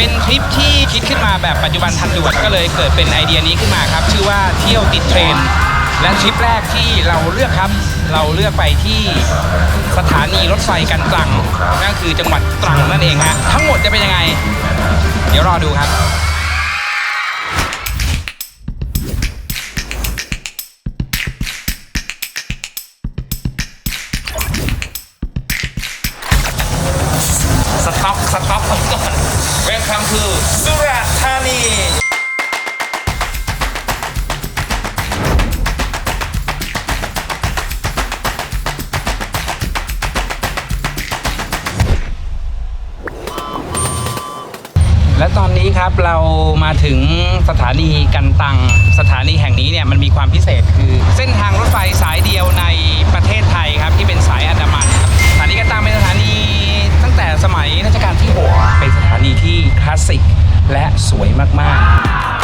เป็นทริปที่คิดขึ้นมาแบบปัจจุบันทันด่วนก็เลยเกิดเป็นไอเดียนี้ขึ้นมาครับ ชื่อว่าเที่ยวติดเทรนและทริปแรกที่เราเลือกครับ เราเลือกไปที่สถานีรถไฟกันตรังนั่นคือจังหวัดตรังนั่นเองฮะทั้งหมดจะเป็นยังไง เดี๋ยวรอดูครับสต็อปสต็อก นนี้ครับเรามาถึงสถานีกันตัง สถานีแห่งนี้เนี่ยมันมีความพิเศษคือเส้นทางรถไฟสายเดียวในประเทศไทยครับที่เป็นสายอันดามันครับสถานีกันตังเป็นสถานีตั้งแต่สมัยรัชกาลที่ 6 เป็นสถานีที่คลาสสิกและสวยมากๆ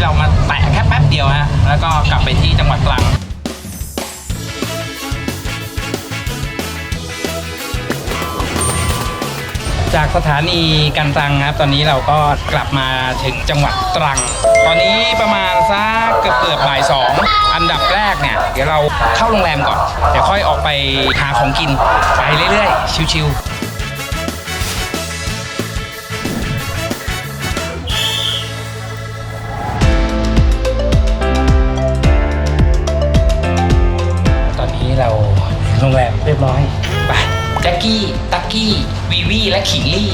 ที่เรามาแตะแค่แป๊บเดียวฮะแล้วก็กลับไปที่จังหวัดตรังจากสถานีกันตังครับ ตอนนี้เราก็กลับมาถึงจังหวัดตรัง ตอนนี้ประมาณสักเกือบเกือบบ่ายสองอันดับแรกเนี่ย เดี๋ยวเราเข้าโรงแรมก่อน เดี๋ยวค่อยออกไปหาของกินไปเรื่อยๆ ชิวๆ กี้ตักกี้วีวีและขิงลี่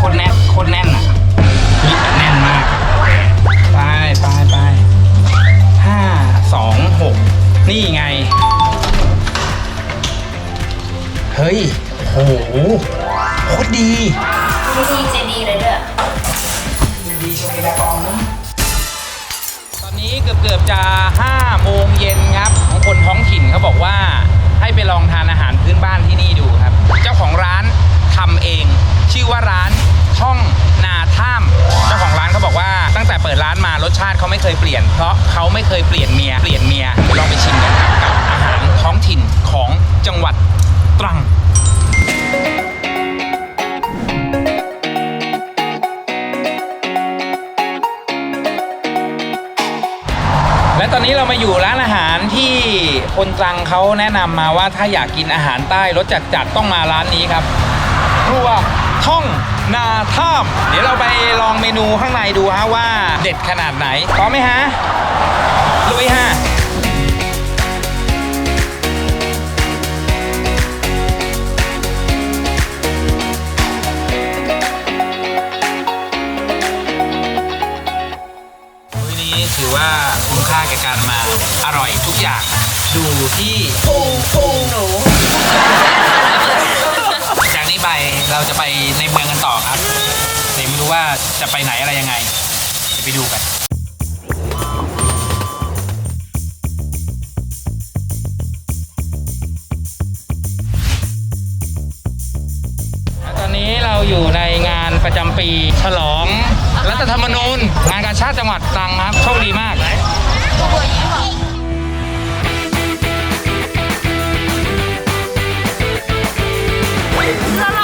คนแน่นคนแน่นอะนี่แน่นมาก ไปไปไปห้าสองหกนี่ไง เฮ้ย โอ้โหโคตรดีที่นี่เจดีเลยเด้อดีชมเวลากองนะตอนนี้เกือบเกือบๆจะ5โม ยเปลี่ยน เพราะเขาไม่เคยเปลี่ยนเมีย เปลี่ยนเมียลองไปชิมกันครับกับอาหารท้องถิ่นของจังหวัดตรังและตอนนี้เรามาอยู่ร้านอาหารที่คนตรังเขาแนะนำมาว่าถ้าอยากกินอาหารใต้รสจัดๆต้องมาร้านนี้ครับ ครัวท่อง นาท่ามเดี๋ยวเราไปลองเมนูข้างในดูฮะว่าเด็ดขนาดไหนพร้อมไหมฮะลุยฮะมื้อนี้ถือว่าคุ้มค่าแก่การมาอร่อยทุกอย่างดูที่ปูปูหนู เราจะไปในเมืองกันต่อครับแต่ไม่รู้ว่าจะไปไหนอะไรยังไงเดี๋ยวไปดูกันตอนนี้เราอยู่ในงานประจำปีฉลองรัฐธรรมนูญงานกาชาติจังหวัดตรังครับโชคดีมากตล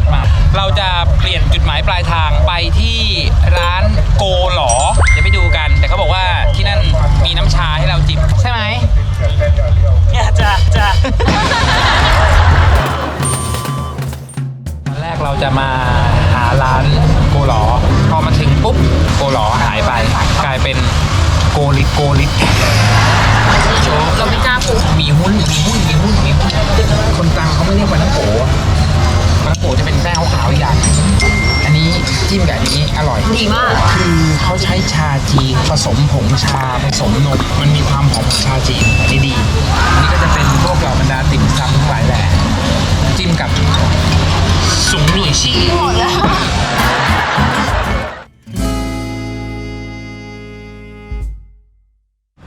ติมากเราจะเปลี่ยนจุดหมายปลายทางไปที่ร้านโกหลอเดี๋ยวไปดูกัน แต่เขาบอกว่าที่นั่นมีน้ำชาให้เราจิบใช่ไหมเนี่ยจ้ะจ้ะตอนแรกเราจะมาหาร้านโกหลอพอมาถึงปุ๊บโกหลอหายไปกลายเป็นโกลิตโกลิตเราไม่กล้าพูดมีหุ้นมีหุ้นมีหุ้นมีหุ้นคนกลางเขาไม่เรียกวันน้ำโข วันน้ำโขจะเป็นแป้งขาวๆอีกอย่าง อันนี้จิ้มกับอันนี้อร่อย ดีมาก คือเขาใช้ชาจีนผสมผงชาผสมนม มันมีความหอมของชาจีนอันนี้ดี อันนี้ก็จะเป็นพวกเหล่าบรรดาติ่มซำทั้งหลายแหละ จิ้มกับสุงหนุ่ยชี่หมดแล้ว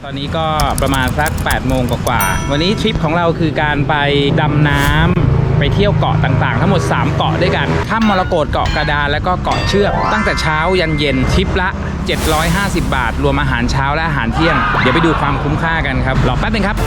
ตอนนี้ก็ประมาณสัก8โมงกว่าๆวันนี้ทริปของเราคือการไปดำน้ำ ไปเที่ยวเกาะต่างๆ ทั้งหมด 3 เกาะด้วยกันถ้ามรกตเกาะกระดานแล้วก็เกาะเชือก ตั้งแต่เช้ายันเย็นทริปละ 750 บาท รวมอาหารเช้าและอาหารเที่ยง เดี๋ยวไปดูความคุ้มค่ากันครับรอแป๊บนึงครับ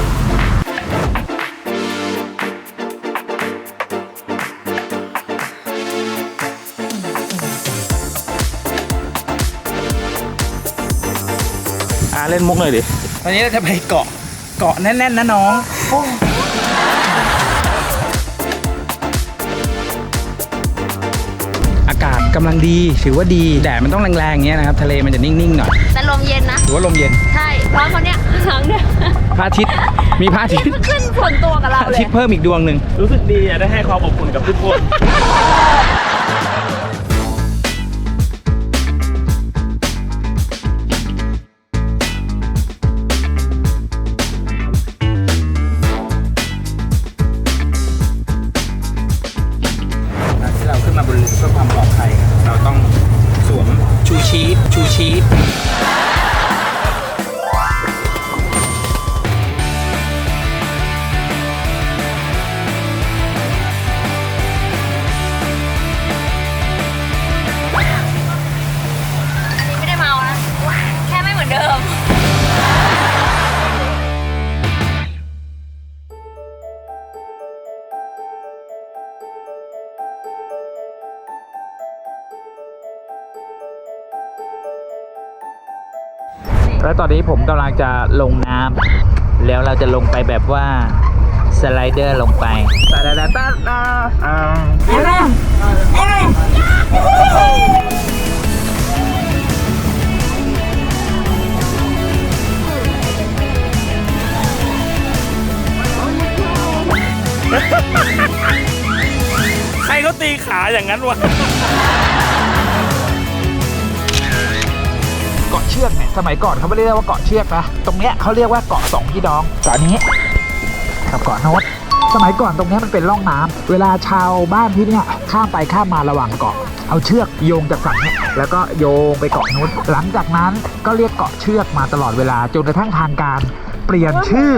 อ่าเล่นมุกหน่อยดิ ตอนนี้เราจะไปเกาะ เกาะแน่นๆนะน้อง กาศกำลังดีถือว่าดีแดดมันต้องแรงๆอย่างเงี้ยนะครับทะเลมันจะนิ่งๆหน่อยแต่ลมเย็นนะ หรือว่าลมเย็นใช่ ร้อนเขาเนี่ยหลังเนี่ยพระอาทิตย์มีพระอาทิตย์ขึ้นส่วนตัวกับพเราระอาเลทิย ตย์เพิ่มอีกดวงหนึ่ง รู้สึกดีอะได้ให้ความอบอุ่นกับทุกคน แล้วตอนนี้ผมกำลังจะลงน้ำแล้วเราจะลงไปแบบว่าสไลเดอร์ลงไปตาดาดาตาดาอ่าใครเขาตีขาอย่างนั้นวะ กาะเชือกเนี่ยสมัยก่อนเขาไม่เรียกว่าเกาะเชือกนะตรงเนี้ยเขาเรียกว่าเกาะสองพี่น้องเกาะนี้กับเกาะโน้ตสมัยก่อนตรงเนี้ยมันเป็นร่องน้ำเวลาชาวบ้านที่เนี่ยข้ามไปข้ามมาระหว่างเกาะ เอาเชือกโยงจากฝั่งนี้แล้วก็โยงไปเกาะโน้นหลังจากนั้นก็เรียกเกาะเชือกมาตลอดเวลาจนกระทั่งทางการ เปลี่ยนชื่อ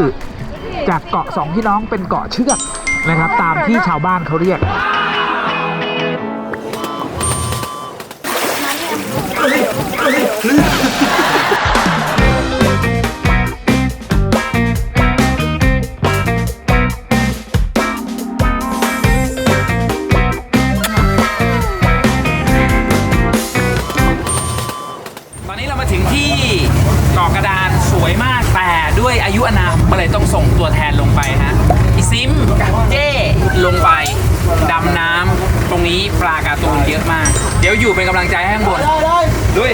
จากเกาะสองพี่น้องเป็นเกาะเชือกนะครับ ตามที่ชาวบ้านเขาเรียก ต้องส่งตัวแทนลงไปฮะอีซิมเจ้ลงไปดำน้ำตรงนี้ปลาการ์ตูนเยอะมาก เดี๋ยวอยู่เป็นกำลังใจให้ข้างบนด้วย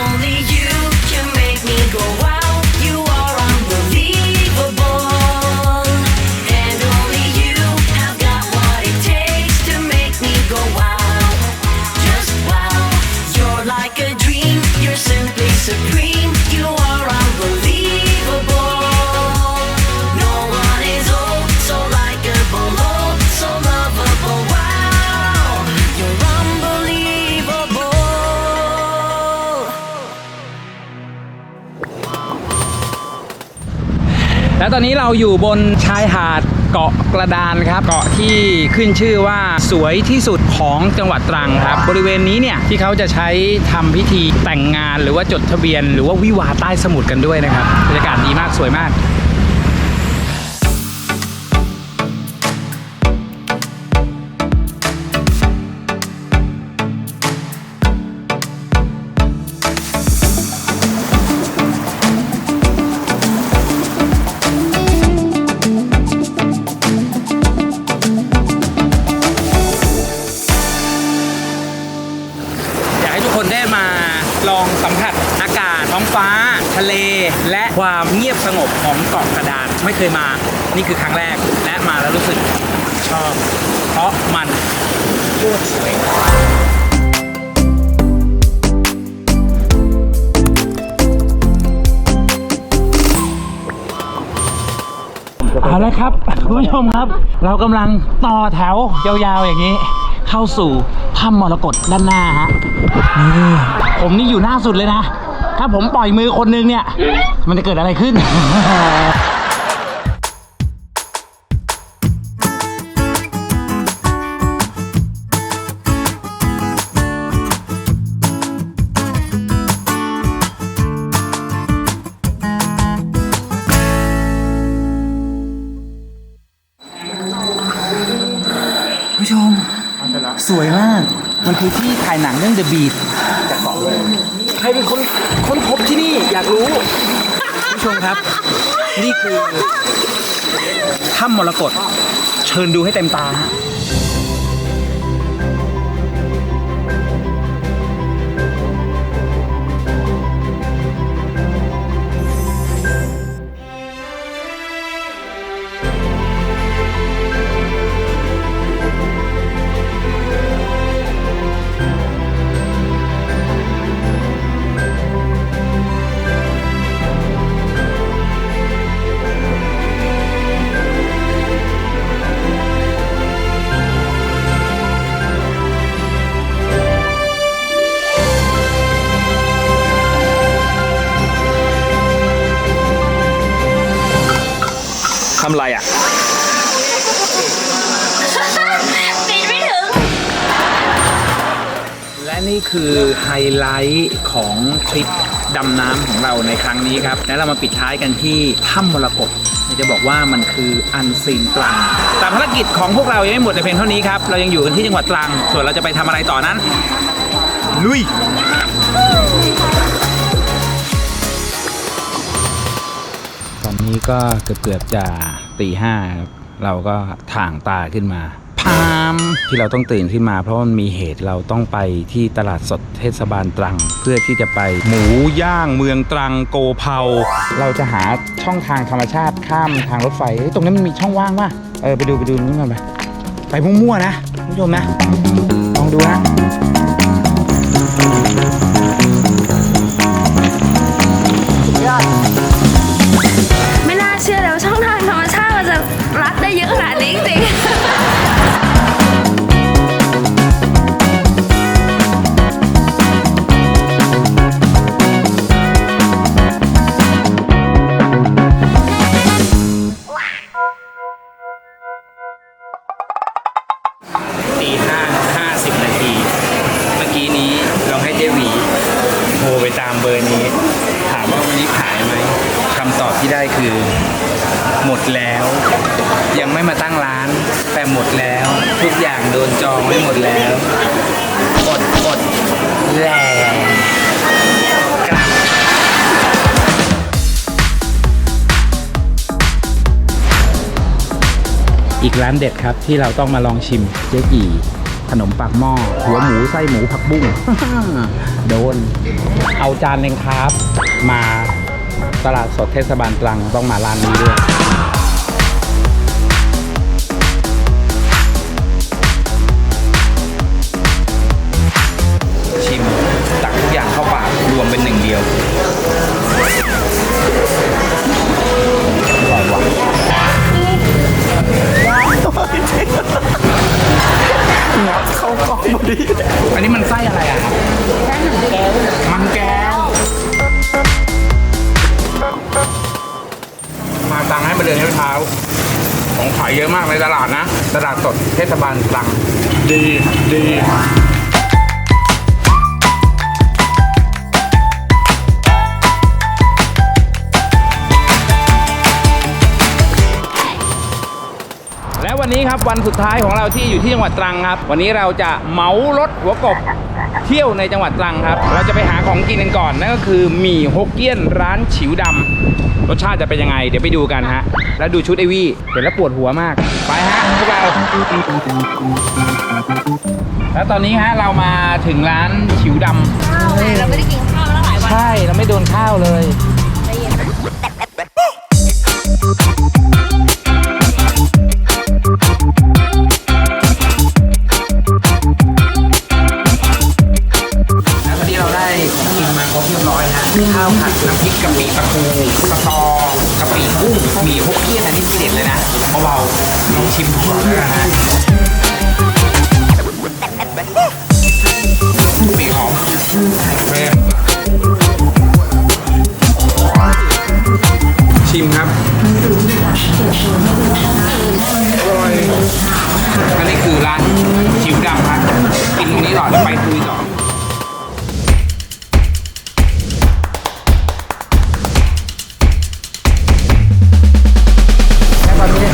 Only you can make me go แล้วตอนนี้เราอยู่บนชายหาดเกาะกระดานครับ เกาะที่ขึ้นชื่อว่าสวยที่สุดของจังหวัดตรังครับ บริเวณนี้เนี่ยที่เขาจะใช้ทำพิธีแต่งงานหรือว่าจดทะเบียน หรือว่าวิวาใต้สมุทรกันด้วยนะครับบรรยากาศดีมากสวยมาก ความเงียบสงบของเกาะกระดาน ไม่เคยมานี่คือครั้งแรกและมาแล้วรู้สึกชอบ เพราะมันโคตรสวยเอาละครับคุณผู้ชมครับ เรากำลังต่อแถวยาวๆอย่างนี้ เข้าสู่ถ้ำมรกตด้านหน้าฮะนี่ผมนี่อยู่หน้าสุดเลยนะ ถ้าผมปล่อยมือคนนึงเนี่ย มันจะเกิดอะไรขึ้น ผู้ชม สวยมาก มันคือที่ถ่ายหนังเรื่อง The Beat จากเกาะเลย รเป็นคนค้นพบที่นี่อยากรู้ผู้ชมครับ นี่คือถ้ำมรกตเชิญดูให้เต็มตาฮะ คือไฮไลท์ของทริปดำน้ำของเราในครั้งนี้ครับ และเรามาปิดท้ายกันที่ถ้ำมรกตอยากจะบอกว่ามันคืออันซีนตรังแต่ภารกิจของพวกเรายังไม่หมดแต่เพียงเท่านี้ครับ เรายังอยู่กันที่จังหวัดตรัง ส่วนเราจะไปทำอะไรต่อนั้น ลุยตอนนี้ก็เกือบเกือบๆจะตีห้าครับ เราก็ถ่างตาขึ้นมา ที่เราต้องตื่นขึ้นมา เพราะมันมีเหตุเราต้องไปที่ตลาดสดเทศบาลตรัง เพื่อที่จะไปหมูย่างเมืองตรังโกเผาเราจะหาช่องทางธรรมชาติข้ามทางรถไฟเอ้ยตรงนั้นมันมีช่องว่างป่ะเออไปดูไปดูนู้นกันไปไปมั่วๆนะคุณผู้ชมนะลองดูนะไม่น่าเชื่อเลยว่าช่องทางธรรมชาติมันจะรัดได้เยอะขนาดนี้จริง เราให้เจหวีโทรไปตามเบอร์นี้ ถามว่าวันนี้ขายไหมคำตอบที่ได้คือ หมดแล้ว ยังไม่มาตั้งร้าน แต่หมดแล้ว ทุกอย่างโดนจองไว้หมดแล้วอดอดแหลอีกร้านเด็ดครับที่เราต้องมาลองชิมเจ๊กี่ ขนมปากหม้อหัวหมูไส้หมูผักบุ้ง โดน เอาจานเองครับ มาตลาดสดเทศบาลตรังต้องมาร้านนี้ด้วย และวันนี้ครับ วันสุดท้ายของเราที่อยู่ที่จังหวัดตรังครับ วันนี้เราจะเหมารถหัวกบเที่ยวในจังหวัดตรังครับ เราจะไปหาของกินกันก่อนนั่นก็คือหมี่ฮกเกี้ยนร้านฉิวดำรสชาติจะเป็นยังไง เดี๋ยวไปดูกันฮะ แล้วดูชุดไอวี่เห็นแล้วปวดหัวมาก ไปฮะพวกเราแล้วตอนนี้ฮะเรามาถึงร้านฉิวดำข้าวไงเราไม่ได้กินข้าวแล้วใช่ เราไม่โดนข้าวเลย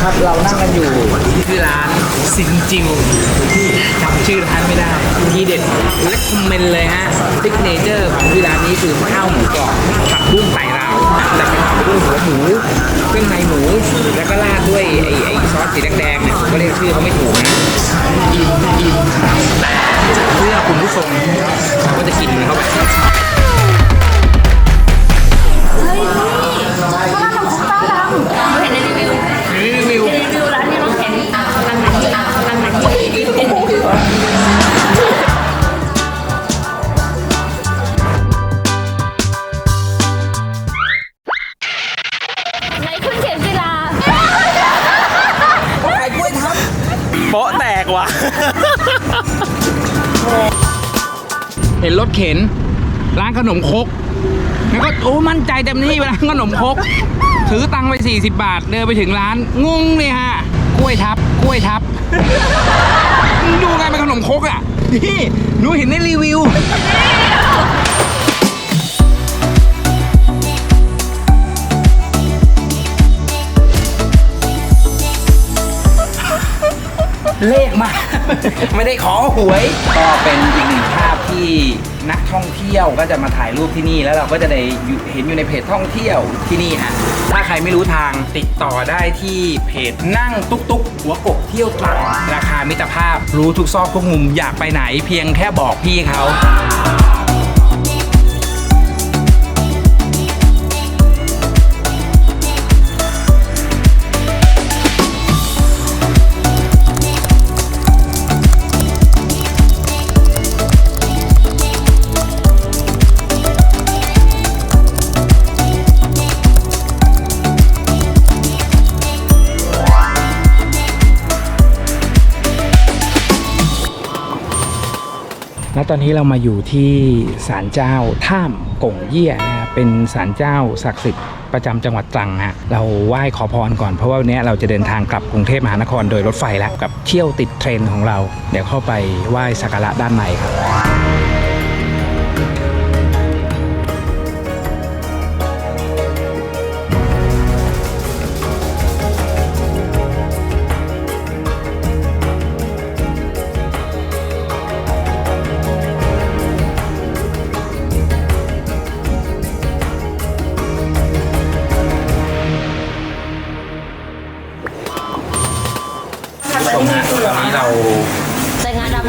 นนี้นะครับ เรานั่งกันอยู่ที่ร้านซินจิวจำชื่อร้านไม่ได้ทีเด็ดและคอมเมนเลยฮะซิกเนเจอร์ของที่ร้านนี้คือข้าวหมูกรอบผักบุ้งไต่ราวแต่เป็นผักบุ้งหัวหมูเครื่องในหมู แล้วก็ราดด้วยไอ้ไอ้ซอสสีแดงๆเนี่ยผมก็เรียกชื่อเขาไม่ถูกนะอินอินเพื่อคุณผู้ชมเราก็จะกินมันเข้าไปเฮ้ยนี่ข้าวหน้าหนมคุกต้าดำเห็นในรีวิวรีวิ นรถเข็น ร้านขนมคกแล้วก็โอ้มั่นใจเต็มที่ไปร้านขนมคก ถือตังค์ไป 40 บาท เดินไปถึงร้านงงเลยฮะกล้วยทับกล้วยทับดูไงเป็นขนมคกอะนี่หนูเห็นในรีวิวเลขมา ไม่ได้ขอหวย ก็เป็นอีกหนึ่งภา ที่นักท่องเที่ยวก็จะมาถ่ายรูปที่นี่แล้วเราก็จะได้เห็นอยู่ในเพจท่องเที่ยวที่นี่ฮะถ้าใครไม่รู้ทางติดต่อได้ที่เพจนั่งตุ๊กตุ๊กหัวกบเที่ยวตรังราคามิตรภาพ รู้ทุกซอกทุกมุมอยากไปไหนเพียงแค่บอกพี่เขา ตอนนี้เรามาอยู่ที่ศาลเจ้าท่ามกงเยี่ยนะครับเป็นศาลเจ้าศักดิ์สิทธิ์ประจำจังหวัดตรังฮะเราไหว้ขอพรก่อนเพราะว่าวันนี้เราจะเดินทางกลับกรุงเทพมหานครโดยรถไฟแล้วกับเที่ยวติดเทรนของเรา เดี๋ยวเข้าไปไหว้สักการะด้านในครับ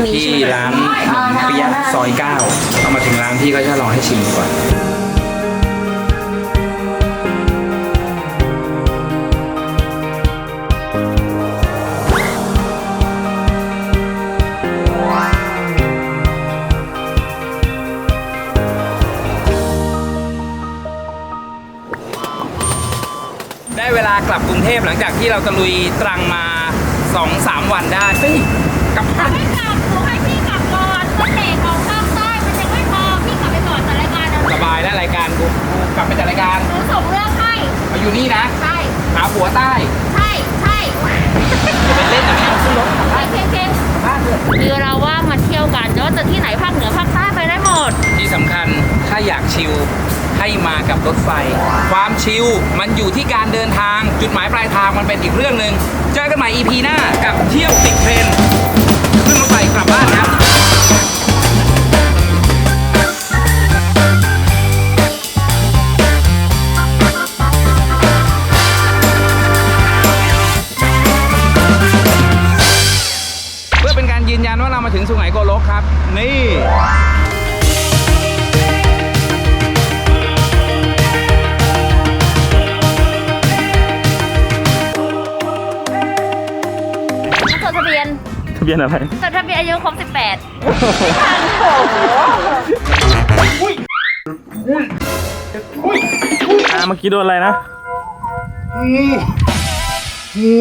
นดำมีที่ใช่ไหมร้านขนมเปี๊ยะซอยเก้าเอามาถึงร้านพี่ก็จะลองให้ชิมก่อนได้เวลากลับกรุงเทพหลังจากที่เราตะลุยตรังมา 2-3 วันได้เฮ้ย กลับบ้านไม่กลับหนูให้พี่กลับก่อนก็เตะของภาคใต้มันยังไม่พอพี่กลับไปก่อนรายการสบายแล้วรายการกูกูกลับไปจัดรายการหนูส่งเรื่องให้มาอยู่นี่นะใช่หาผัวใต้ใช่ใช่จะไปเล่นแต่ไม่เอาขึ้นรถไปบ้าเพนเพนบ้านเถอะมีเวลาว่ามาเที่ยวกันแล้วจะที่ไหนภาคเหนือภาคใต้ไปได้หมด ที่สำคัญถ้าอยากชิลให้มากับรถไฟ ความชิลมันอยู่ที่การเดินทางจุดหมายปลายทางมันเป็นอีกเรื่องหนึ่งเจอกันใหม่ EP หน้ากับเที่ยวติดเทรนด์ขึ้น กลับบ้านนะเพื่อเป็นการยืนยันว่าเรามาถึงสุไหงโกลกครับ นี่ บียนอะไร จดทะเบียนอายุครบ18อ่าเมื่อกี้โดนอะไรนะ งู